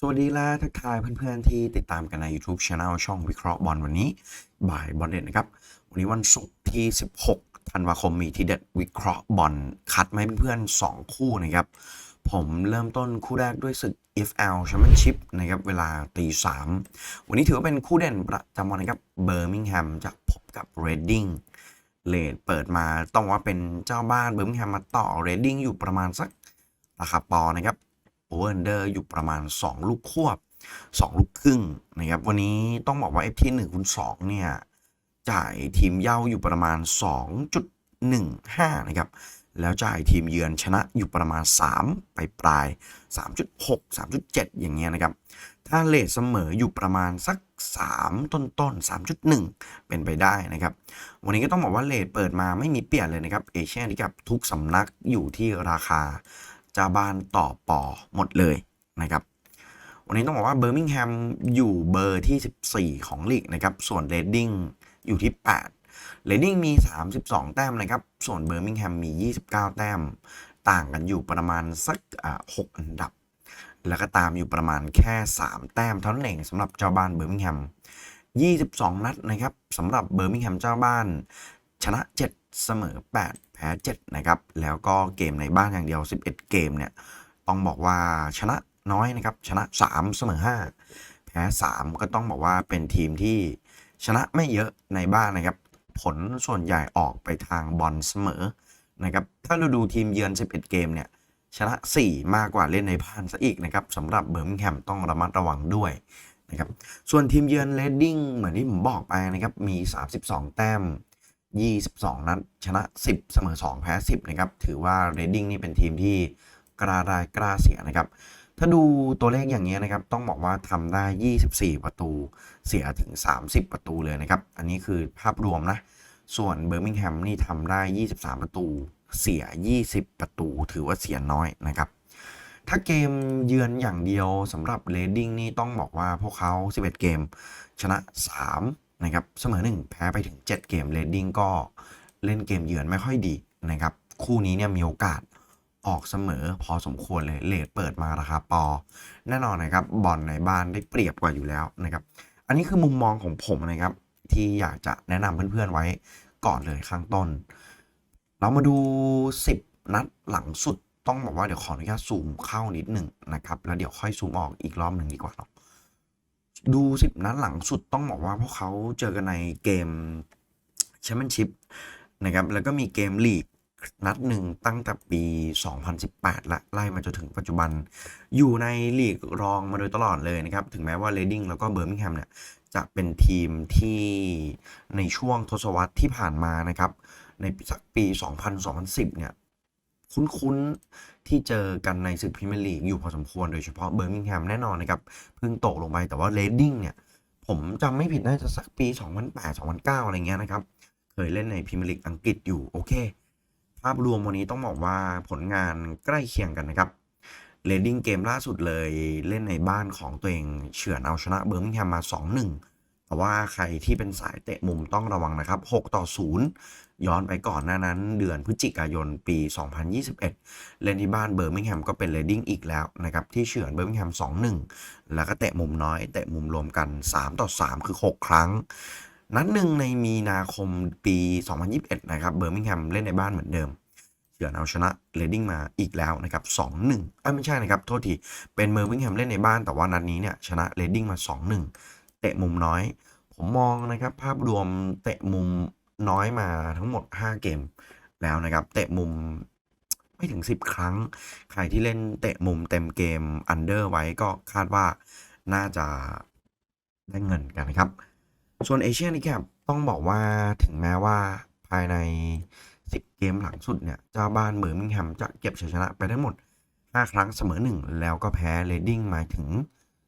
สวัสดีและทักทายเพื่อนๆที่ติดตามกันใน YouTube Channel ช่องวิเคราะห์บอลวันนี้ บ่ายบอลเด็ดนะครับ วันนี้วันศุกร์ที่ 16 ธันวาคมมีทีเด็ดวิเคราะห์บอลคัดมาให้เพื่อนๆ 2 คู่นะครับ ผมเริ่มต้นคู่แรกด้วยศึก FL Championship นะครับ เวลาตีสามวันนี้ถือว่าเป็นคู่เด่นประจำวันนะครับเบอร์มิงแฮมจะพบกับเรดดิ้งเลดเปิดมาต้องว่าเป็นเจ้าบ้านเบอร์มิงแฮมมาต่อเรดดิ้งอยู่ประมาณสักราคาปอนะครับ โอเวอร์อันเดอร์อยู่ประมาณ 2 ลูกควบ 2 ลูกครึ่งนะครับวันนี้ต้องบอกว่า FT 1คูณ2เนี่ยจ่ายทีมเย่าอยู่ประมาณ 2.15 นะครับ แล้วจ่ายทีมเยือนชนะอยู่ประมาณ 3 ไปปลาย 3.6 3.7 อย่างเงี้ยนะครับ ถ้าเลทเสมออยู่ประมาณสัก 3 ต้นต้น3.1 เป็นไปได้นะครับ วันนี้ก็ต้องบอกว่าเลทเปิดมาไม่มีเปลี่ยนเลยนะครับ เอเชียนี่กับทุกสำนักอยู่ที่ราคา จ้าบานต่อปอหมดเลยนะครับ วันนี้ต้องบอกว่าเบอร์มิงแฮมอยู่เบอร์ที่ 14 ของลีกนะครับ ส่วนเรดดิ้งอยู่ที่ 8 เรดดิ้งมี 32 แต้มนะครับ ส่วนเบอร์มิงแฮมมี 29 แต้ม ต่างกันอยู่ประมาณสักอ่า6อันดับ แล้วก็ตามอยู่ประมาณแค่ 3 แต้มเท่านั้นเองสำหรับเจ้าบ้านเบอร์มิงแฮม 22 นัดนะครับสำหรับเบอร์มิงแฮมเจ้าบ้าน ชนะ 7 เสมอ 8 แพ้ 7 นะครับ แล้วก็เกมในบ้านอย่างเดียว 11 เกมเนี่ย ต้องบอกว่าชนะน้อยนะครับ ชนะ 3 เสมอ 5 แพ้ 3 ก็ต้องบอกว่าเป็นทีมที่ชนะไม่เยอะในบ้านนะครับ ผลส่วนใหญ่ออกไปทางบอลเสมอนะครับ ถ้าเราดูทีมเยือน 11 เกมเนี่ย ชนะ 4 มากกว่าเล่นในบ้านซะอีกนะครับสำหรับเบอร์มิงแฮมต้องระมัดระวังด้วยนะครับ ส่วนทีมเยือนเลดดิ้งเหมือนที่ผมบอกไปนะครับ มี 32 แต้ม 22 นัดชนะ 10 เสมอ 2 แพ้ 10 นะครับ ถือว่าเรดดิ้งนี่เป็นทีมที่กล้าได้กล้าเสียนะครับ ถ้าดูตัวเลขอย่างเงี้ยนะครับ ต้องบอกว่าทำได้ 24 ประตู เสียถึง 30 ประตูเลยนะครับ อันนี้คือภาพรวมนะ ส่วนเบอร์มิงแฮมนี่ทำได้ 23 ประตู เสีย 20 ประตู ถือว่าเสียน้อยนะครับ ถ้าเกมเยือนอย่างเดียวสำหรับเรดดิ้งนี่ต้องบอกว่าพวกเขา 11 เกม ชนะ 3 นะครับเสมอ 1 แพ้ไปถึง 7 เกมเรดดิ้งก็เล่นเกมเยือนไม่ค่อยดีนะครับคู่นี้เนี่ยมีโอกาสออกเสมอพอสมควรเลยเลทเปิดมาราคาปอ แน่นอนนะครับบอลในบ้านได้เปรียบกว่าอยู่แล้วนะครับอันนี้คือมุมมองของผมนะครับ ที่อยากจะแนะนำเพื่อนๆไว้ก่อนเลยข้างต้น เรามาดู 10 นัดหลังสุดต้องบอกว่าเดี๋ยวขออนุญาตซูมเข้านิดหนึ่งนะครับ แล้วเดี๋ยวค่อยซูมออกอีกรอบหนึ่งดีกว่าเนาะ ดู10นัดหลังสุดต้องบอกว่าพวกเขาเจอกันในเกมแชมเปี้ยนชิพนะครับ แล้วก็มีเกมลีกนัดหนึ่งตั้งแต่ปี 2018 ละไล่มาจนถึงปัจจุบัน อยู่ในลีกรองมาโดยตลอดเลยนะครับ ถึงแม้ว่าเรดดิ้งแล้วก็เบอร์มิงแฮมเนี่ยจะเป็นทีมที่ในช่วงทศวรรษที่ผ่านมานะครับ ในสักปี 2000-2010 เนี่ย คุ้นๆ ที่เจอกันในศึกพรีเมียร์ลีกอยู่พอสมควรโดยเฉพาะเบอร์มิงแฮมแน่นอนนะครับ เพิ่งตกลงไปแต่ว่าเรดดิ้งเนี่ย ผมจำไม่ผิดน่าจะสักปี 2008-2009 อะไรเงี้ยนะครับ เคยเล่นในพรีเมียร์ลีกอังกฤษอยู่ โอเค ภาพรวมวันนี้ต้องบอกว่าผลงานใกล้เคียงกันนะครับเรดดิ้งเกมล่าสุดเลยเล่นในบ้านของตัวเองเฉือนเอาชนะเบอร์มิงแฮมมา 2-1แต่ว่าใครที่เป็นสายเตะมุมต้องระวังนะครับ 6 ต่อ 0 ย้อนไปก่อนหน้านั้นเดือนพฤศจิกายนปี 2021 เล่นที่บ้านเบอร์มิงแฮมก็เป็นเรดดิ้งอีกแล้วนะครับที่เฉือนเบอร์มิงแฮม 2-1 แล้วก็เตะมุมน้อยเตะมุมรวมกัน 3 ต่อ 3 คือ 6 ครั้ง นัดหนึ่งในมีนาคมปี 2021 นะครับเบอร์มิงแฮมเล่นในบ้านเหมือนเดิมเฉือนเอาชนะเรดดิ้งมาอีกแล้วนะครับ 2-1เอ้ยไม่ใช่นะครับ โทษที เป็นเมอร์วิงแฮมเล่นในบ้านแต่ว่านัดนี้เนี่ยชนะเรดดิ้งมา 2-1 เตะมุมน้อย ผมมองนะครับ ภาพรวมเตะมุม น้อยมาทั้งหมด 5 เกมแล้วนะครับ เตะมุมไม่ถึง 10 ครั้ง ใครที่เล่นเตะมุมเต็มเกมอันเดอร์ไว้ก็คาดว่าน่าจะได้เงินกันนะครับ ส่วนเอเชียนี่ครับต้องบอกว่าถึงแม้ว่าภายใน 10 เกมหลังสุดเนี่ยเจ้าบ้านเบอร์มิงแฮมจะเก็บชัยชนะไปทั้งหมด 5 ครั้งเสมอ 1 แล้วก็แพ้เรดดิ้งมาถึง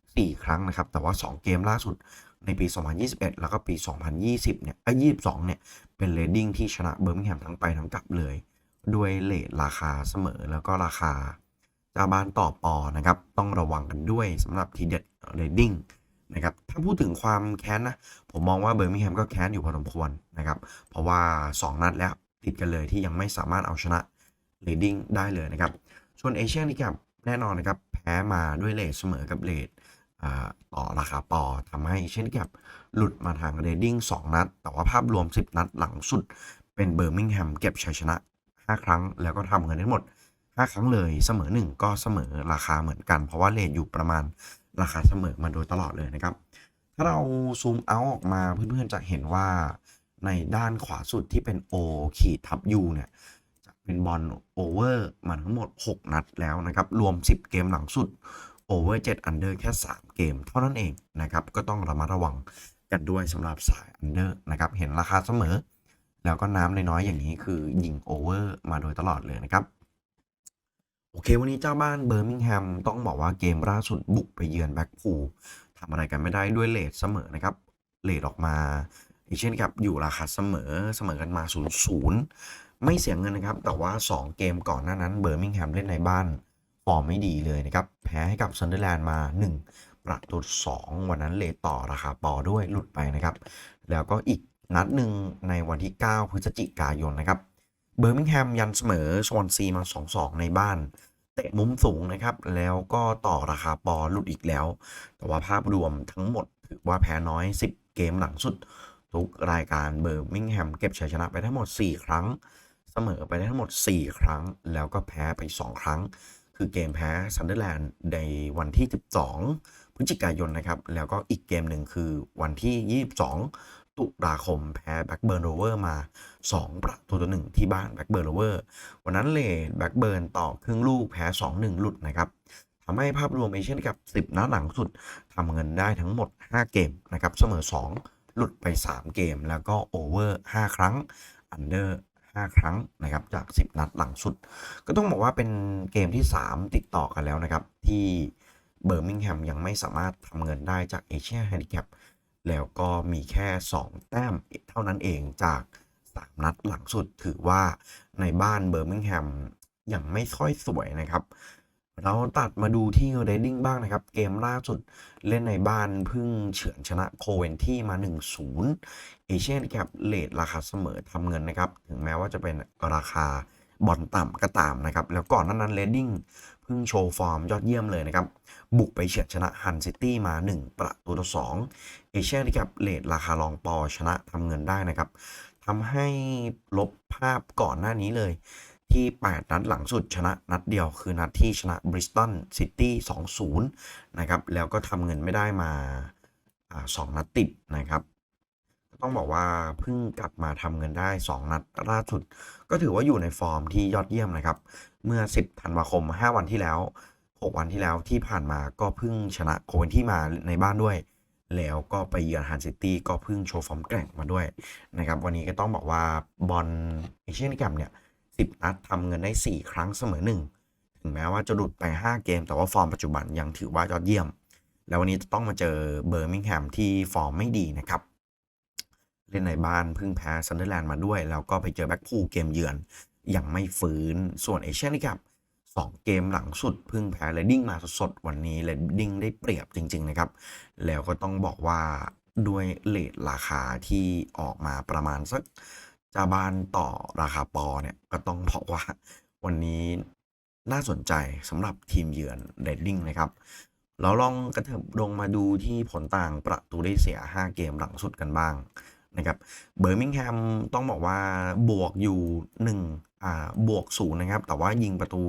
4 ครั้งนะครับ แต่ว่า 2 เกมล่าสุด ในปี 2021 แล้วก็ปี 2020 เนี่ยไอ้22 เนี่ย เป็นเรดดิ้งที่ชนะเบอร์มิงแฮมทั้งไปทั้งกลับเลย ด้วยเลทราคาเสมอแล้วก็ราคาเจ้าบ้านต่อปอนะครับ ต้องระวังกันด้วยสำหรับทีเด็ดเรดดิ้งนะครับ ถ้าพูดถึงความแค้นนะ ผมมองว่าเบอร์มิงแฮมก็แค้นอยู่พอสมควรนะครับ เพราะว่า 2 นัดแล้วติดกันเลยที่ยังไม่สามารถเอาชนะเรดดิ้งได้เลยนะครับ ส่วนเอเชียนี่ครับแน่นอนนะครับ แพ้มาด้วยเลทเสมอกับเลท ต่อราคาปอทำให้เช่นกับหลุดมาทางเรดดิ้ง2 นัด แต่ว่าภาพรวม 10 นัดหลังสุด เป็นเบอร์มิงแฮมเก็บชัยชนะ 5 ครั้ง แล้วก็ทำเงินได้หมด 5 ครั้งเลยเสมอ 1 ก็เสมอราคาเหมือนกัน เพราะว่าเลทอยู่ประมาณราคาเสมอมาโดยตลอดเลยนะครับ ถ้าเราซูมเอาออกมาเพื่อนๆจะเห็นว่าในด้านขวาสุดที่เป็น O ขีดทับ U เนี่ยจะเป็นบอลโอเวอร์มาทั้งหมด 6 นัดแล้วนะครับ รวม 10 เกมหลังสุด โอเวอร์7อันเดอร์แค่ 3 เกม เท่านั้นเองนะครับ ก็ต้องระมัดระวังกันด้วยสำหรับสายอันเดอร์นะครับ เห็นราคาเสมอ แล้วก็น้ำน้อยๆอย่างนี้คือยิงโอเวอร์มาโดยตลอดเลยนะครับ โอเค วันนี้เจ้าบ้านเบอร์มิงแฮมต้องบอกว่าเกมล่าสุดบุกไปเยือนแบ็กพูทำอะไรกันไม่ได้ด้วยเลทเสมอนะครับเลทออกมาอย่างเช่นกับอยู่ราคาเสมอเสมอกันมา0 0ไม่เสียเงินนะครับ แต่ว่า 2 เกมก่อนหน้านั้นเบอร์มิงแฮมเล่นในบ้าน อร์มไม่ดีเลยนะครับ แพ้ให้กับซันเดอร์แลนด์มา 1 ประตู2วันนั้นเลต่อราคาปอด้วยหลุดไปนะครับ แล้วก็อีกนัดหนึ่งในวันที่ 9 พฤศจิกายนนะครับเบอร์มิงแฮมยันเสมอสวอนซีมา 2-2 ในบ้านเตะมุมสูงนะครับ แล้วก็ต่อราคาปอหลุดอีกแล้ว แต่ว่าภาพรวมทั้งหมดถือว่าแพ้น้อย 10 เกมหลังสุด ทุกรายการเบอร์มิงแฮมเก็บชัยชนะไปทั้งหมด 4 ครั้ง เสมอไปได้ทั้งหมด 4 ครั้ง แล้วก็แพ้ไป 2 ครั้ง คือเกมแพ้ซันเดอร์แลนด์ในวันที่ 12 พฤศจิกายนนะครับ แล้วก็อีกเกมหนึ่งคือวันที่ 22 ตุลาคมแพ้แบ็กเบิร์นโรเวอร์มา 2 ประตูต่อหนึ่งที่บ้านแบ็กเบิร์นโรเวอร์วันนั้นเลดแบ็กเบิร์นต่อครึ่งลูกแพ้ 2-1 หลุดนะครับทำให้ภาพรวมเอเชียนกับ 10 นัดหลังสุดทำเงินได้ทั้งหมด 5 เกมนะครับ เสมอ 2 หลุดไป 3 เกม แล้วก็โอเวอร์ 5 ครั้ง อันเดอร์ 5 ครั้งนะครับจาก 10 นัดหลังสุด ก็ต้องบอกว่าเป็นเกมที่ 3 ติดต่อกันแล้วนะครับ ที่เบอร์มิงแฮมยังไม่สามารถทำเงินได้จากเอเชียแฮนดิแคปแล้วก็มีแค่ 2 แต้มเท่านั้นเองจาก 3 นัดหลังสุด ถือว่าในบ้านเบอร์มิงแฮมยังไม่ค่อยสวยนะครับ เราตัดมาดูที่เรดดิ้งบ้างนะครับ เกมล่าสุดเล่นในบ้านพิ่งเฉือนชนะโคเวนที่มา 1-0 เอเชียนแคปเลทราคาเสมอทำเงินนะครับ ถึงแม้ว่าจะเป็นราคาบอลต่ำก็ตามนะครับ แล้วก่อนนั้นนั้นเรดดิ้งเพิ่งโชว์ฟอร์มยอดเยี่ยมเลยนะครับ บุกไปเฉือนชนะฮันซิตี้มา 1 ประตูต่อ2เอเชียนแคปเลทราคารองปอชนะทำเงินได้นะครับทำให้ลบภาพก่อนหน้านี้เลย ที่ 8 นัดหลังสุดชนะนัดเดียวคือนัดที่ชนะบริสตันซิตี้2-0 นะครับ แล้วก็ทำเงินไม่ได้มาอาสองนัดติดนะครับ ต้องบอกว่าเพิ่งกลับมาทำเงินได้ 2 นัดล่าสุด ก็ถือว่าอยู่ในฟอร์มที่ยอดเยี่ยมนะครับ เมื่อ 10 ธันวาคม 5 วันที่แล้ว 6 วันที่แล้วที่ผ่านมาก็เพิ่งชนะโคเวนที่มาในบ้านด้วย แล้วก็ไปเยือนฮันซิตี้ก็เพิ่งโชว์ฟอร์มแกร่งมาด้วยนะครับ วันนี้ก็ต้องบอกว่าบอลเอเชียนแกมเนี่ย 10 นัดทำเงินได้ 4 ครั้งเสมอ 1 ถึงแม้ว่าจะหลุดไป 5 เกม แต่ว่าฟอร์มปัจจุบันยังถือว่ายอดเยี่ยม แล้ววันนี้จะต้องมาเจอเบอร์มิงแฮมที่ฟอร์มไม่ดีนะครับ เล่นในบ้านพิ่งแพ้ซันเดอร์แลนด์มาด้วย แล้วก็ไปเจอแบ็กพูเกมเยือน ยังไม่ฟื้นส่วนเอเชียนครับสองเกมหลังสุดพิ่งแพ้เลดดิ้งมาสดๆวันนี้เลดดิ้งได้เปรียบจริง ๆ นะครับ แล้วก็ต้องบอกว่าด้วยเลทราคาที่ออกมาประมาณสัก จาบานต่อราคาปอเนี่ยก็ต้องบอกว่าวันนี้น่าสนใจสำหรับทีมเยือนเรดดิ้งนะครับเราลองกระเถิบลงมาดูที่ผลต่างประตูได้เสีย 5 เกมหลังสุดกันบ้างนะครับเบอร์มิงแฮมต้องบอกว่าบวกอยู่1อ่าบวกศูนย์นะครับ แต่ว่ายิงประตู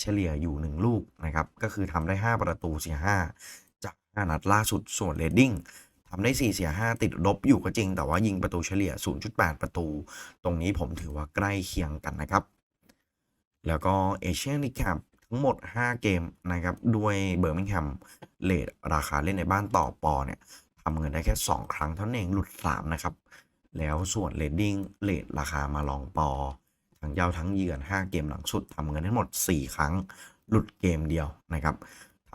เฉลี่ยอยู่ 1 ลูกนะครับ ก็คือทำได้ 5 ประตูเสีย 5 จาก5นัดล่าสุดส่วนเรดดิ้ง ทำได้ 4 เสีย 5 ติดลบอยู่ก็จริง แต่ว่ายิงประตูเฉลี่ย 0.8 ประตู ตรงนี้ผมถือว่าใกล้เคียงกันนะครับ แล้วก็เอเชียนลีกครับทั้งหมด 5 เกมนะครับ ด้วยเบอร์มิงแฮมเลทราคาเล่นในบ้านต่อปอเนี่ยทำเงินได้แค่ 2 ครั้งเท่านั้นเองหลุด 3 นะครับ แล้วส่วนเลดดิ้งเลทราคามาลองปอ ทั้งเย้าทั้งเยือน 5 เกมหลังสุดทำเงินทั้งหมด 4 ครั้งหลุดเกมเดียวนะครับ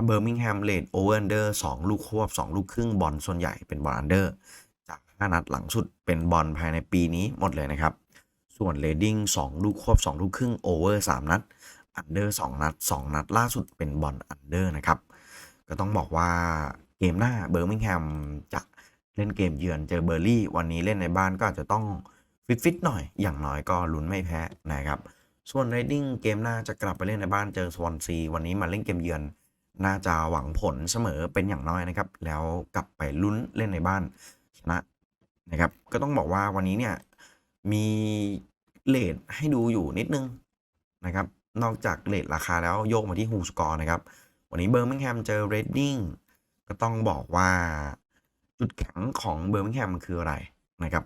เบอร์มิงแฮมเลดโอเวอร์อันเดอร์2ลูกควบ2ลูกครึ่งบอลส่วนใหญ่เป็นบอลอันเดอร์จาก5นัดหลังสุดเป็นบอลภายในปีนี้หมดเลยนะครับ ส่วนเลดดิ้ง2ลูกควบ2ลูกครึ่งโอเวอร์3นัดอันเดอร์2นัด2นัดล่าสุดเป็นบอลอันเดอร์นะครับ ก็ต้องบอกว่าเกมหน้าเบอร์มิงแฮมจะเล่นเกมเยือนเจอเบอร์ลี่ วันนี้เล่นในบ้านก็อาจจะต้องฟิตๆหน่อย อย่างน้อยก็ลุ้นไม่แพ้นะครับ ส่วนเรดดิ้งเกมหน้าจะกลับไปเล่นในบ้านเจอสวอนซีวันนี้มาเล่นเกมเยือน น่าจะหวังผลเสมอเป็นอย่างน้อยนะครับ แล้วกลับไปลุ้นเล่นในบ้านชนะนะครับ ก็ต้องบอกว่าวันนี้เนี่ยมีเลทให้ดูอยู่นิดนึงนะครับ นอกจากเลทราคาแล้วโยกมาที่ฮูสกอร์นะครับ วันนี้เบอร์มิงแฮมเจอเรดดิ้งก็ต้องบอกว่าจุดแข็งของเบอร์มิงแฮมคืออะไรนะครับ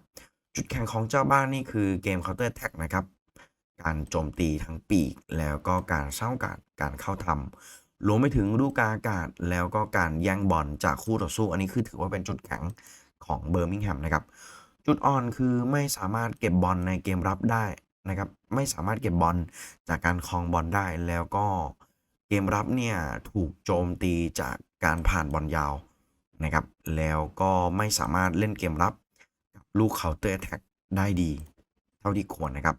จุดแข็งของเจ้าบ้านนี่คือเกม Counter Attack นะครับ การโจมตีทั้งปีกแล้วก็การสร้างกาสการเข้าทำ รวมไปถึงลูกกาอากาศแล้วก็การแย่งบอลจากคู่ต่อสู้ อันนี้คือถือว่าเป็นจุดแข็งของเบอร์มิงแฮมนะครับ จุดอ่อนคือไม่สามารถเก็บบอลในเกมรับได้นะครับ ไม่สามารถเก็บบอลจากการครองบอลได้แล้วก็เกมรับเนี่ยถูกโจมตีจากการผ่านบอลยาวนะครับ แล้วก็ไม่สามารถเล่นเกมรับ ลูก counter attack ได้ดี เท่าที่ควรนะครับ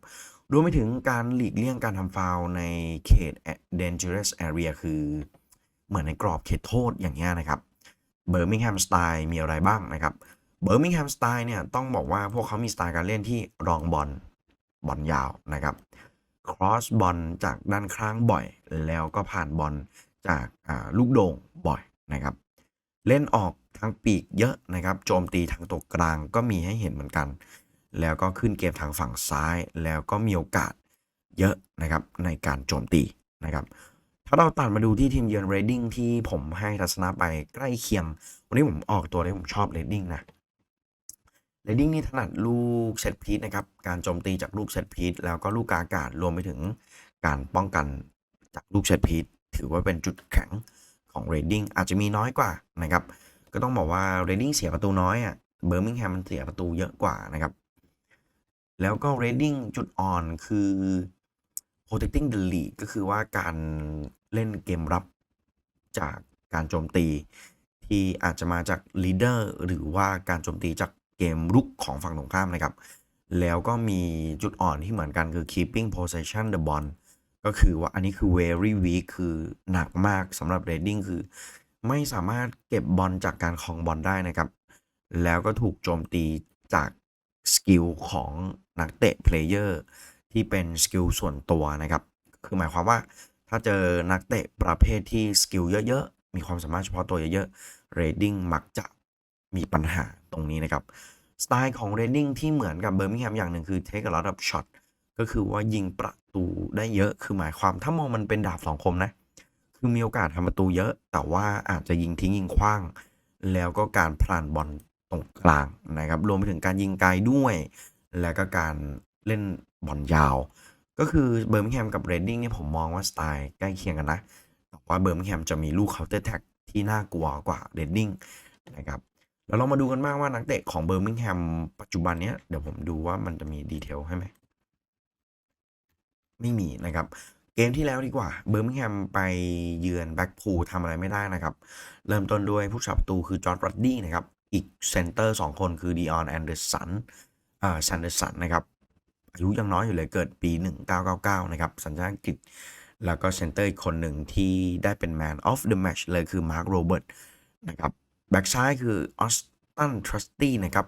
รวมไปถึงการหลีกเลี่ยงการทำฟาวในเขต dangerous area คือเหมือนในกรอบเขตโทษอย่างเงี้ยนะครับเบอร์มิงแฮมสไตล์มีอะไรบ้างนะครับเบอร์มิงแฮมสไตล์เนี่ยต้องบอกว่าพวกเขามีสไตล์การเล่นที่รองบอลบอลยาวนะครับ cross บอลจากด้านข้างบ่อย แล้วก็ผ่านบอลจากลูกโด่งบ่อยนะครับ เล่นออกทางปีกเยอะนะครับ โจมตีทางตัวกลางก็มีให้เห็นเหมือนกัน แล้วก็ขึ้นเกมทางฝั่งซ้ายแล้วก็มีโอกาสเยอะนะครับในการโจมตีนะครับถ้าเราตัดมาดูที่ทีมเยือนเรดดิ้งที่ผมให้ทัศนะไปใกล้เคียง วันนี้ผมออกตัวที่ผมชอบเรดดิ้งนะเรดดิ้งนี่ถนัดลูกเซตพีทนะครับ การโจมตีจากลูกเซตพีทแล้วก็ลูกกาอากาศรวมไปถึงการป้องกันจากลูกเซตพีทถือว่าเป็นจุดแข็งของเรดดิ้งอาจจะมีน้อยกว่านะครับ ก็ต้องบอกว่าเรดดิ้งเสียประตูน้อยอะเบอร์มิงแฮมมันเสียประตูเยอะกว่านะครับ แล้วก็เรดดิ้งจุดอ่อนคือ protecting the lead ก็คือว่าการเล่นเกมรับจากการโจมตี ที่อาจจะมาจาก leader หรือว่าการโจมตีจากเกมรุกของฝั่งตรงข้ามนะครับ แล้วก็มีจุดอ่อนที่เหมือนกันคือ keeping possession the ball ก็คือว่าอันนี้คือ very weak คือหนักมากสำหรับ rating คือ ไม่สามารถเก็บบอลจากการครองบอลได้นะครับ แล้วก็ถูกโจมตีจากสกิลของ นักเตะเพลเยอร์ที่เป็นสกิลส่วนตัวนะครับ คือหมายความว่าถ้าเจอนักเตะประเภทที่สกิลเยอะๆ มีความสามารถเฉพาะตัวเยอะๆเรดดิ้งมักจะมีปัญหาตรงนี้นะครับ สไตล์ของเรดดิ้งที่เหมือนกับเบอร์มิงแฮมอย่างหนึ่งคือ take a lot of shot ก็คือว่ายิงประตูได้เยอะคือหมายความถ้ามองมันเป็นดาบสองคมนะคือมีโอกาสทำประตูเยอะ แต่ว่าอาจจะยิงทิ้งยิงคว้าง แล้วก็การพลานบอลตรงกลางนะครับ รวมไปถึงการยิงไกลด้วย แล้วก็การเล่นบอลยาว ก็คือเบอร์มิงแฮมกับเรดดิ้งเนี่ยผมมองว่าสไตล์ใกล้เคียงกันนะ แต่ว่าเบอร์มิงแฮมจะมีลูกเคาน์เตอร์แท็กที่น่ากลัวกว่าเรดดิ้งนะครับแล้วเรามาดูกันบ้างว่านักเตะของเบอร์มิงแฮมปัจจุบันเนี้ยเดี๋ยวผมดูว่ามันจะมีดีเทลให้ไหมไม่มีนะครับ เกมที่แล้วดีกว่าเบอร์มิงแฮมไปเยือนแบ็กพูลทำอะไรไม่ได้นะครับ เริ่มต้นด้วยผู้ชับตูคือจอร์ดรัดดี้นะครับ อีกเซนเตอร์ 2 คนคือดีออนแอนเดอร์สัน อ่าซันเดอร์สันนะครับอายุยังน้อยอยู่เลยเกิดปี 1999 นะครับ สัญชาติอังกฤษ แล้วก็เซนเตอร์อีกคนหนึ่งที่ได้เป็นแมนออฟเดอะแมชเลยคือมาร์คโรเบิร์ตนะครับแบ็กซ้ายคือออสตันทรัสตี้นะครับ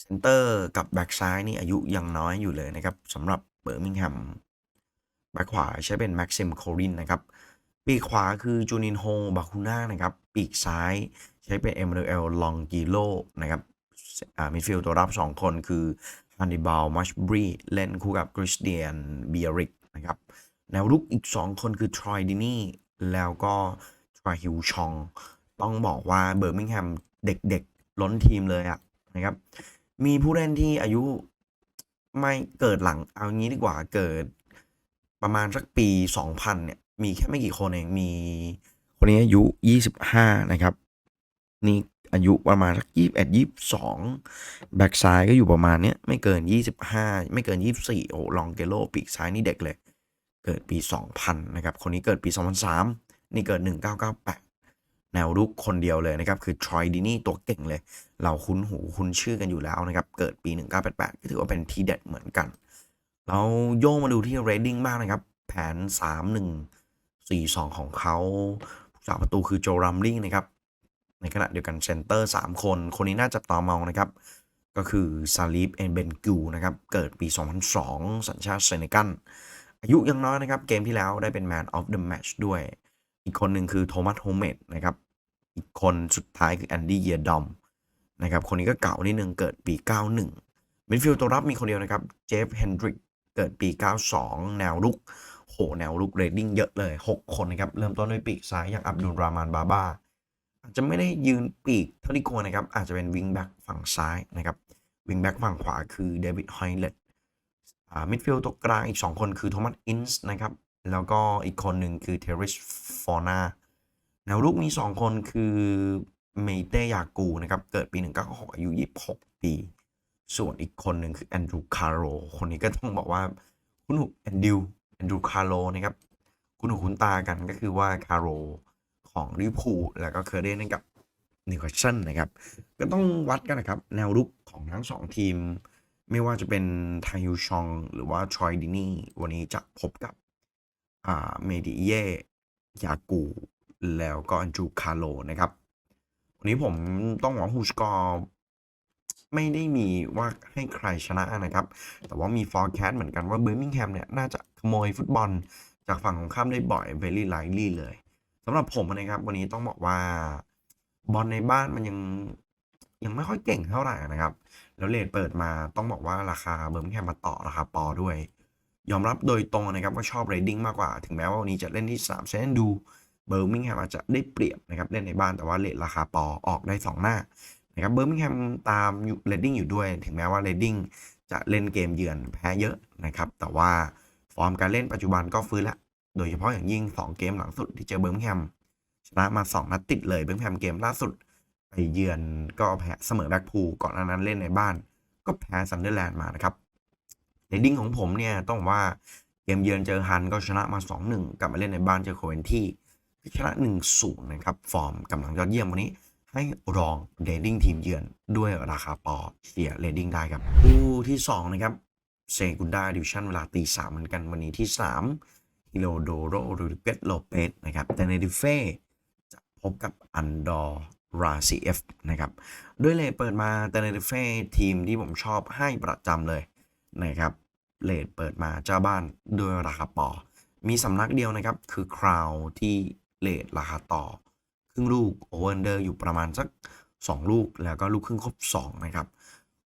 เซนเตอร์กับแบ็กซ้ายนี่อายุยังน้อยอยู่เลยนะครับสำหรับเบอร์มิงแฮมแบ็คขวาใช้เป็นแม็กซิมโครินนะครับปีกขวาคือจูนินโฮบาคูน่านะครับปีกซ้ายใช้เป็นเอม a น u เอลลองกิโลนะครับ มิดฟิลด์ตัวรับ 2 คนคือฮันนิบาลมัชบรีเล่นคู่กับคริสเตียนเบียริกนะครับแนวรุกอีก 2 คนคือทรอยดินี่แล้วก็ทรอยฮิวชอง ต้องบอกว่าเบอร์มิงแฮมเด็กๆ ล้นทีมเลยอะนะครับ มีผู้เล่นที่อายุไม่เกิดหลังเอางี้ดีกว่าเกิดประมาณสักปี 2000 เนี่ย มีแค่ไม่กี่คนเอง มีคนนี้อายุ 25 นะครับ นี่ อายุประมาณสัก21 22แบ็กซ้ายก็อยู่ประมาณเนี้ยไม่เกิน25ไม่เกิน24โอ้ลองเกโลปีกซ้ายนี่เด็กเลย เกิดปี2000นนะครับคนนี้เกิดปี2003นี่เกิด1998แปดแนวรุกคนเดียวเลยนะครับ คือทรอยดินี่ตัวเก่งเลย เราคุ้นหูคุ้นชื่อกันอยู่แล้วนะครับ เกิดปี 1988 ก็ถือว่าเป็นทีเด็ดเหมือนกัน เราโยงมาดูที่ rating บ้างนะครับ แผน 3 1 4 2 ของเขาผู้สาประตูคือโจรัมลิงนะครับ ในขณะเดียวกันเซนเตอร์ 3 คน คนนี้น่าจะต่อมองนะครับ ก็คือซาลิฟเอนเบนกูนะครับ เกิดปี 2002 สัญชาติเซเนกัลอายุยังน้อยนะครับ เกมที่แล้วได้เป็น Man of the Match ด้วย อีกคนหนึ่งคือโทมัสโฮเมดนะครับ อีกคนสุดท้ายคือแอนดี้เยดอมนะครับ คนนี้ก็เก่านิดนึงเกิดปี 91มิดฟิลด์ตัวรับมีคนเดียวนะครับ เจฟเฮนดริกเกิดปี 92 แนวรุก โห แนวรุกเรดดิ้งเยอะเลย 6 คนนะครับ เริ่มต้นด้วยปีกซ้ายอย่างอับดุลรามานบาบา อาจจะไม่ได้ยืนปีกเท่าที่ควรนะครับ อาจจะเป็นวิงแบ็กฝั่งซ้ายนะครับ วิงแบ็กฝั่งขวาคือเดวิดไฮเลตมิดฟิลด์ตัวกลางอีก 2 คนคือโทมัสอินส์นะครับ แล้วก็อีกคนหนึ่งคือเทริสฟอร์นาแนวรุกมี 2 คนคือเมเตยากูนะครับ เกิดปี 1996อายุ 26 ปี ส่วนอีกคนหนึ่งคือแอนดรูคาร์โรคนนี้ก็ต้องบอกว่า คุณหูแอนดิวแอนดรูคาร์โรนะครับ คุณหูคุณตากันก็คือว่าคาร์โร ของลิเวอร์พูลแล้วก็เคยเล่นกับนิวคาสเซิลนะครับ ก็ต้องวัดกันนะครับ แนวรุกของทั้งสองทีม ไม่ว่าจะเป็นไทยูชอง หรือว่าทรอยดินี่ วันนี้จะพบกับอ่าเมดิเย่ยากูแล้วก็อันจูคาร์โลนะครับ วันนี้ผมต้องบอกว่าฮูสกอร์ไม่ได้มีว่าให้ใครชนะนะครับ แต่ว่ามี forecast เหมือนกันว่าเบอร์มิงแฮมเนี่ย น่าจะขโมยฟุตบอลจากฝั่งของข้ามได้บ่อย very likely เลย สำหรับผมนะครับ วันนี้ต้องบอกว่าบอลในบ้านมันยังยังไม่ค่อยเก่งเท่าไหร่นะครับ แล้วเลทเปิดมาต้องบอกว่าราคาเบอร์มิงแฮมมาต่อราคาปอด้วย ยอมรับโดยตรงนะครับว่าชอบเรดดิ้งมากกว่า ถึงแม้ว่าวันนี้จะเล่นที่3เซนดูเบอร์มิงแฮมอาจจะได้เปรียบนะครับเล่นในบ้านแต่ว่าเลทราคาปอออกได้ 2 หน้านะครับเบอร์มิงแฮมตามอยู่เรดดิ้งอยู่ด้วย ถึงแม้ว่าเรดดิ้งจะเล่นเกมเยือนแพ้เยอะนะครับแต่ว่าฟอร์มการเล่นปัจจุบันก็ฟื้นแล้ว โดยเฉพาะอย่างยิ่ง 2 เกมหลังสุดที่เจอเบอร์มแฮมชนะมา 2 นัดติดเลยเบอร์มแฮมเกมล่าสุดไปเยือนก็แพ้เสมอแบ็กพูก่อนหน้านั้นเล่นในบ้าน ก็แพ้ซันเดอร์แลนด์มานะครับเรดดิ้งของผมเนี่ยต้องว่าเกมเยือนเจอฮันก็ชนะมา 2-1 กลับมาเล่นในบ้านเจอโคเวนที่ชนะ1-0นะครับฟอร์มกำลังยอดเยี่ยมวันนี้ให้รองเรดดิ้งทีมเยือนด้วยราคาปอเสียเรดดิ้งได้ครับคู่ที่2นะครับเซกุนดาดิวิชั่นเวลาตีสามเหมือนกันวันนี้ที่ 3 ฮิโลโดโรโรดิเกตโลเปสนะครับแต่ในดิเฟ่จะพบกับอันดอร์ราซีเอฟนะครับด้วยเลทเปิดมาแต่ในดิเฟ่ทีมที่ผมชอบให้ประจำเลยนะครับเลทเปิดมาเจ้าบ้านด้วยราคาปอ มีสำนักเดียวนะครับ คือคราวที่เลทราคาต่อ ครึ่งลูกโอเวอร์เดอร์อยู่ประมาณสัก 2 ลูกแล้วก็ลูกครึ่งครบ 2 นะครับ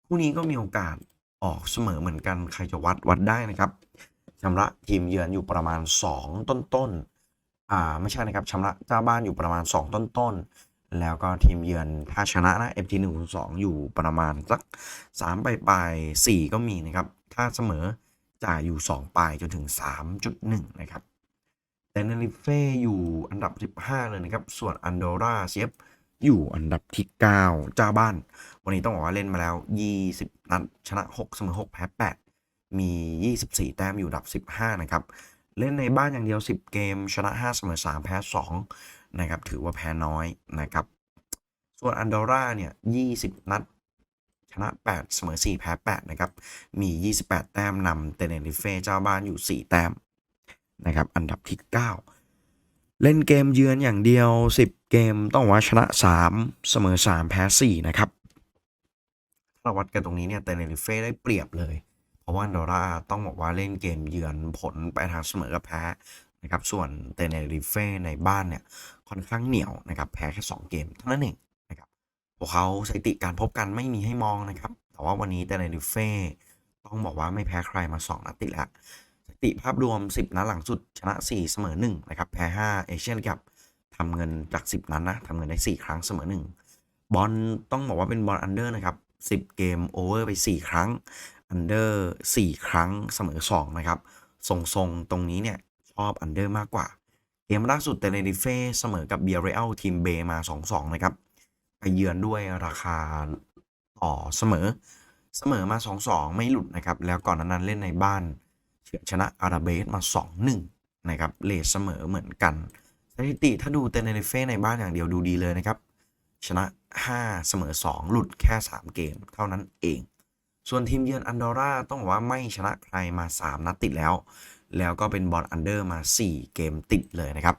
คู่นี้ก็มีโอกาสออกเสมอเหมือนกัน ใครจะวัดวัดได้นะครับ ชำระทีมเยือนอยู่ประมาณ 2 ต้นต้นอ่าไม่ใช่นะครับชำระเจ้าบ้านอยู่ประมาณ 2 ต้นต้นแล้วก็ทีมเยือนถ้าชนะนะ FT 1 2อยู่ประมาณสัก3ปลายปลาย4ก็มีนะครับ ถ้าเสมอจ่ายอยู่ 2 ปลายจนถึง 3.1 นะครับแต่นริเฟ่อยู่อันดับ 15 เลยนะครับ ส่วนอันโดราเซียบอยู่อันดับที่ 9 เจ้าบ้าน วันนี้ต้องบอกว่าเล่นมาแล้ว 20 นัดชนะ 6 เสมอ 6 แพ้ 8 มี 24 แต้มอยู่อันดับ 15 นะครับ เล่นในบ้านอย่างเดียว 10 เกม ชนะ 5 เสมอ 3 แพ้ 2 นะครับ ถือว่าแพ้น้อยนะครับ ส่วนอันโดราเนี่ย 20 นัด ชนะ 8 เสมอ 4 แพ้ 8 นะครับ มี 28 แต้มนำเตเนริเฟ่เจ้าบ้านอยู่ 4 แต้มนะครับ อันดับที่ 9 เล่นเกมเยือนอย่างเดียว 10 เกมต้องว่าชนะ 3 เสมอ 3 แพ้ 4 นะครับถ้าวัดกันตรงนี้เนี่ยเตเนริเฟ่ได้เปรียบเลย ราะว่าดอันโดราต้องบอกว่าเล่นเกมเยือนผลไปทางเสมอกับแพ้นะครับส่วนเตเนริเฟ่ในบ้านเนี่ยค่อนข้างเหนียวนะครับแพ้แค่ 2 เกมเท่านั้นเองนะครับพวกเขาสถิติการพบกันไม่มีให้มองนะครับ แต่ว่าวันนี้เตเนริเฟ่ต้องบอกว่าไม่แพ้ใครมา 2 นัดติดแล้วสถิติภาพรวม 10 นัดหลังสุดชนะ 4 เสมอ1นะครับแพ้ 5 เอเชียนกับทำเงินจาก 10 นัดนนะทำเงินได้ 4 ครั้งเสมอ 1 บอลต้องบอกว่าเป็นบอลอันเดอร์นะครับ 10 เกมโอเวอร์ไป 4 ครั้ง อันเดอร์4ครั้งเสมอ 2 นะครับทรงๆตรงนี้เนี่ยชอบอันเดอร์มากกว่า เกมล่าสุดเตเนริเฟ่เสมอกับเบียร์เรอัลทีมเบมา 2-2 นะครับไปเยือนด้วยราคาต่อเสมอเสมอมา 2-2 ไม่หลุดนะครับ แล้วก่อนนั้นเล่นในบ้านเฉือนชนะอาราเบสมา 2-1 นะครับเลทเสมอเหมือนกันสถิติถ้าดูเตเนริเฟ่ในบ้านอย่างเดียวดูดีเลยนะครับ ชนะ 5 เสมอ 2 หลุดแค่ 3 เกมเท่านั้นเอง ส่วนทีมเยือนอันดอร่าต้องบอกว่าไม่ชนะใครมา 3 นัดติดแล้ว แล้วก็เป็นบอลอันเดอร์มา 4 เกมติดเลยนะครับ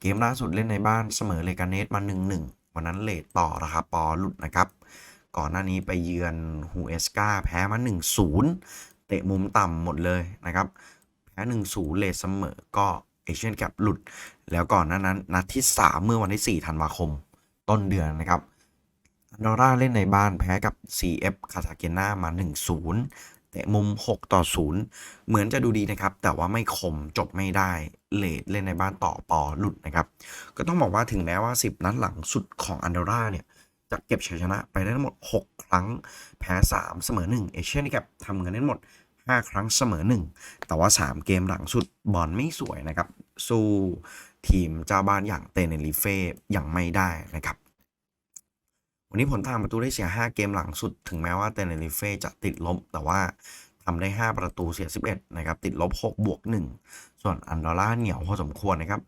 เกมล่าสุดเล่นในบ้านเสมอเลกาเนสมา 1-1 วันนั้นเลทต่อราคาปอหลุดนะครับ ก่อนหน้านี้ไปเยือนฮูเอสกาแพ้มา 1-0 เตะมุมต่ำหมดเลยนะครับแพ้1-0เลทเสมอก็เอเชียนแคปหลุด แล้วก่อนหน้านั้นนัดที่ 3 เมื่อวันที่ 4 ธันวาคม ต้นเดือนนะครับ อันดอร่าเล่นในบ้านแพ้กับ CF คาทาเกนามา 1-0 แต่มุม 6 ต่อ 0 เหมือนจะดูดีนะครับ แต่ว่าไม่คมจบไม่ได้เลดเล่นในบ้านต่อปอหลุดนะครับ ก็ต้องบอกว่าถึงแม้ว่า 10 นัดหลังสุดของอันดอร่าเนี่ยจะเก็บชัยชนะไปได้ทั้งหมด 6 ครั้ง แพ้ 3 เสมอ 1 เอเชียนแคปทำเงินได้ทั้งหมด 5 ครั้งเสมอ 1 แต่ว่า 3 เกมหลังสุดบอลไม่สวยนะครับ สู้ทีมเจ้าบ้านอย่างเตเนริเฟ่ยังไม่ได้นะครับ วันนี้ผลตามประตูได้เสีย 5 เกมหลังสุด ถึงแม้ว่าเตเนริเฟ่จะติดลบ แต่ว่าทำได้ 5 ประตูเสีย 11 นะครับ ติดลบ 6 บวก 1 ส่วนอันดอร่าเหนียวพอสมควรนะครับ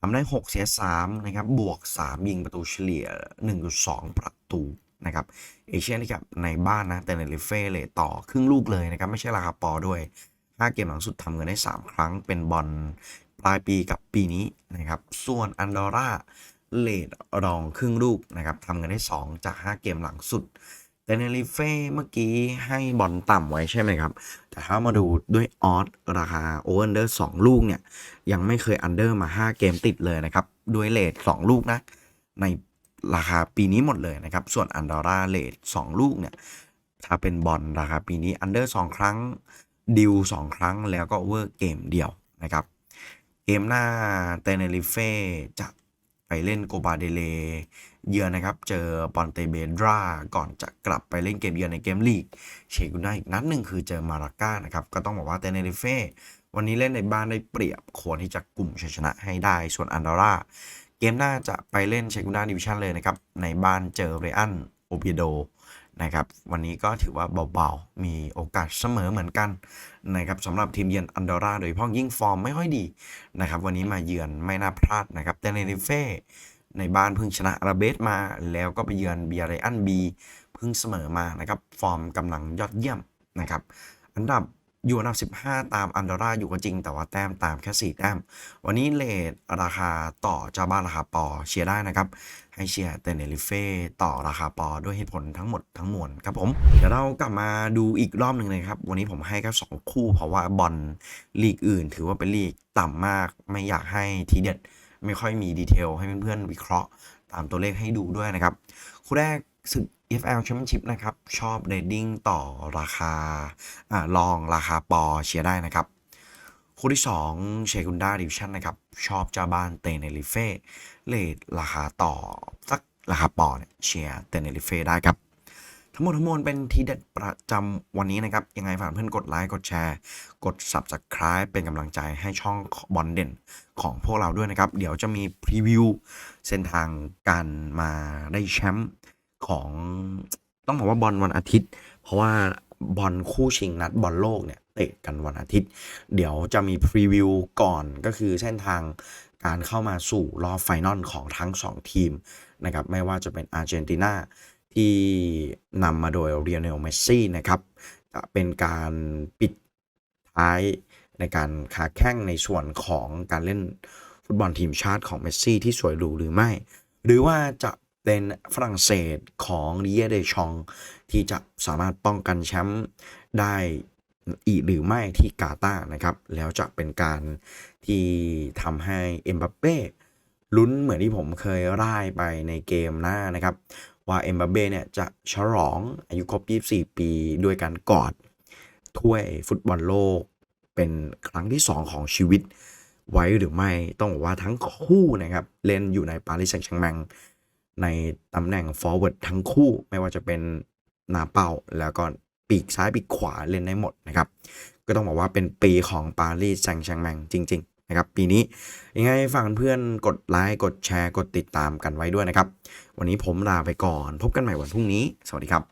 ทำได้ 6 เสีย 3 นะครับ บวก 3 ยิงประตูเฉลี่ย 1.2 ประตูนะครับเอเชียนะครับในบ้านนะแต่ในลิเฟ่เลยต่อครึ่งลูกเลยนะครับ ไม่ใช่ราคาปอด้วย 5 เกมหลังสุดทำเงินได้ 3 ครั้งเป็นบอลปลายปีกับปีนี้นะครับ ส่วนอันดอร่า เลดรองครึ่งลูกนะครับทำเงินได้ 2 จาก 5 เกมหลังสุดแต่ในลิเฟ่เมื่อกี้ให้บอลต่ำไว้ใช่ไหมครับ แต่ถ้ามาดูด้วยออสราคาโอเวอร์เดอร์สลูกเนี่ย ยังไม่เคยอันเดอร์มา 5 เกมติดเลยนะครับด้วยเลท2ลูกนะ ในราคาปีนี้หมดเลยนะครับ ส่วนอันดอร่าเลท2ลูกเนี่ย ถ้าเป็นบอลราคาปีนี้อันเดอร์2ครั้งดิว2ครั้งแล้วก็โอเวอร์เกมเดียวนะครับ เกมหน้าเตเนริเฟ่จะ ไปเล่นโกบาเดเลเยือนนะครับ เจอปอนเตเบดราก่อนจะกลับไปเล่นเกมเยือนในเกมลีกเชกุน่าอีกนัดหนึ่งคือเจอมาราก้านะครับ ก็ต้องบอกว่าเตเนริเฟ่วันนี้เล่นในบ้านได้เปรียบควรที่จะกลุ่มชัยชนะให้ได้ ส่วนอันดอร่าเกมหน้าจะไปเล่นเชกุน่าดิวิชั่นเลยนะครับ ในบ้านเจอเรอันโอเบโด นะครับ วันนี้ก็ถือว่าเบาๆ มีโอกาสเสมอเหมือนกันนะครับสำหรับทีมเยือนอันดอร่าโดยเฉพาะยิ่งฟอร์มไม่ค่อยดีนะครับ วันนี้มาเยือนไม่น่าพลาดนะครับเตเนริเฟ่ในบ้านเพิ่งชนะอาราเบสมา แล้วก็ไปเยือนเบียร์ไรอันบีเพิ่งเสมอมานะครับ ฟอร์มกำลังยอดเยี่ยมนะครับ อันดับ อยู่อันดับ 15 ตามอันดอร่าอยู่ก็จริง แต่ว่าแต้มตามแค่ 4 แต้ม วันนี้เลทราคาต่อเจ้าบ้านราคาปอเชียร์ได้นะครับ ให้เชียร์เตเนริเฟ่ต่อราคาปอด้วยเหตุผลทั้งหมดทั้งมวลครับผม เดี๋ยวเรากลับมาดูอีกรอบหนึ่งเลยครับ วันนี้ผมให้แค่สองคู่ เพราะว่าบอลลีกอื่น ถือว่าเป็นลีกต่ำมาก ไม่อยากให้ทีเด็ด ไม่ค่อยมีดีเทลให้เพื่อนๆวิเคราะห์ ตามตัวเลขให้ดูด้วยนะครับ คู่แรกศึก FL Championship นะครับ ชอบเรดดิ้งต่อราคาอ่าลองราคาปอเชียร์ได้นะครับ คู่ที่ 2 เชกุนดาดิวชั่นนะครับ ชอบเจ้าบ้านเตเนริเฟ่เลทราคาต่อ สักราคาปอเนี่ยเชียร์เตเนริเฟ่ได้ครับ ทั้งหมดทั้งมวลเป็นทีเด็ดประจำวันนี้นะครับ ยังไงฝากเพื่อนกดไลค์กดแชร์ กด Subscribe เป็นกำลังใจให้ช่องบอลเด่นของพวกเราด้วยนะครับ เดี๋ยวจะมีพรีวิวเส้นทางการมาได้แชมป์ ของต้องบอกว่าบอลวันอาทิตย์ เพราะว่าบอลคู่ชิงนัดบอลโลกเนี่ยเตะกันวันอาทิตย์ เดี๋ยวจะมีพรีวิวก่อนก็คือเส้นทางการเข้ามาสู่รอบไฟนอลของทั้ง 2 ทีมนะครับไม่ว่าจะเป็นอาร์เจนตินาที่นำมาโดยเรียนเนลเมสซี่นะครับจะเป็นการปิดท้ายในการขาแข้งในส่วนของการเล่นฟุตบอลทีมชาติของเมสซี่ที่สวยหรูหรือไม่ หรือว่าจะ เป็นฝรั่งเศสของดิเยเดชอง ที่จะสามารถป้องกันแชมป์ได้อีกหรือไม่ที่กาตาร์นะครับ แล้วจะเป็นการที่ทำให้เอ็มบัปเป้ลุ้นเหมือนที่ผมเคยร่ายไปในเกมหน้านะครับ ว่าเอ็มบัปเป้เนี่ยจะฉลองอายุครบ 24 ปีด้วยการกอดถ้วยฟุตบอลโลก เป็นครั้งที่ 2 ของชีวิตไว้หรือไม่ต้องบอกว่าทั้งคู่นะครับ เล่นอยู่ในปารีสแซงต์แชร์แมง ในตำแหน่ง forward ทั้งคู่ ไม่ว่าจะเป็นหนาเป้าแล้วก็ปีกซ้ายปีกขวาเล่นได้หมดนะครับ ก็ต้องบอกว่าเป็นปีของปารีสแซงต์แชงแมงจริง ๆ นะครับ ปีนี้ยังไงฝากเพื่อนกดไลค์กดแชร์กดติดตามกันไว้ด้วยนะครับ วันนี้ผมลาไปก่อน พบกันใหม่วันพรุ่งนี้ สวัสดีครับ